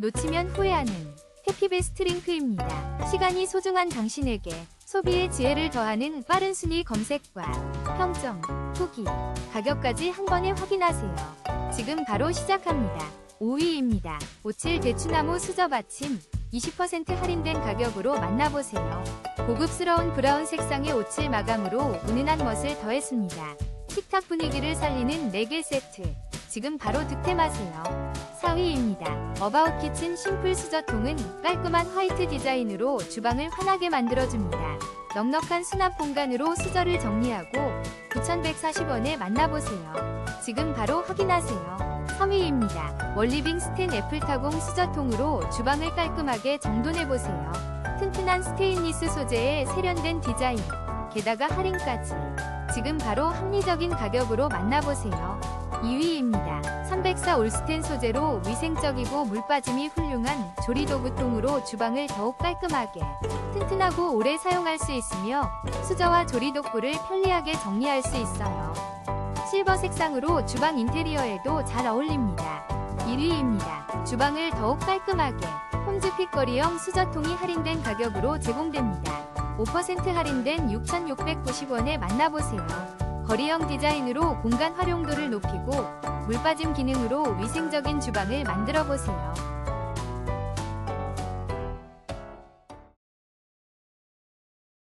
놓치면 후회하는 해피베스트 링크입니다. 시간이 소중한 당신에게 소비의 지혜를 더하는 빠른 순위 검색과 평점, 후기, 가격까지 한 번에 확인하세요. 지금 바로 시작합니다. 5위입니다. 오칠 대추나무 수저 받침 20% 할인된 가격으로 만나보세요. 고급스러운 브라운 색상의 오칠 마감으로 은은한 멋을 더했습니다. 식탁 분위기를 살리는 4개 세트. 지금 바로 득템하세요. 4위입니다. 어바웃 키친 심플 수저통은 깔끔한 화이트 디자인으로 주방을 환하게 만들어줍니다. 넉넉한 수납 공간으로 수저를 정리하고 9,140원에 만나보세요. 지금 바로 확인하세요. 3위입니다. 월리빙 스텐 애플타공 수저통으로 주방을 깔끔하게 정돈해보세요. 튼튼한 스테인리스 소재의 세련된 디자인, 게다가 할인까지. 지금 바로 합리적인 가격으로 만나보세요. 2위입니다. 304 올스텐 소재로 위생적이고 물빠짐이 훌륭한 조리도구통으로 주방을 더욱 깔끔하게, 튼튼하고 오래 사용할 수 있으며 수저와 조리도구를 편리하게 정리할 수 있어요. 실버 색상으로 주방 인테리어에도 잘 어울립니다. 1위입니다. 주방을 더욱 깔끔하게 홈즈픽거리형 수저통이 할인된 가격으로 제공됩니다. 5% 할인된 6,690원에 만나보세요. 거리형 디자인으로 공간 활용도를 높이고 물빠짐 기능으로 위생적인 주방을 만들어 보세요.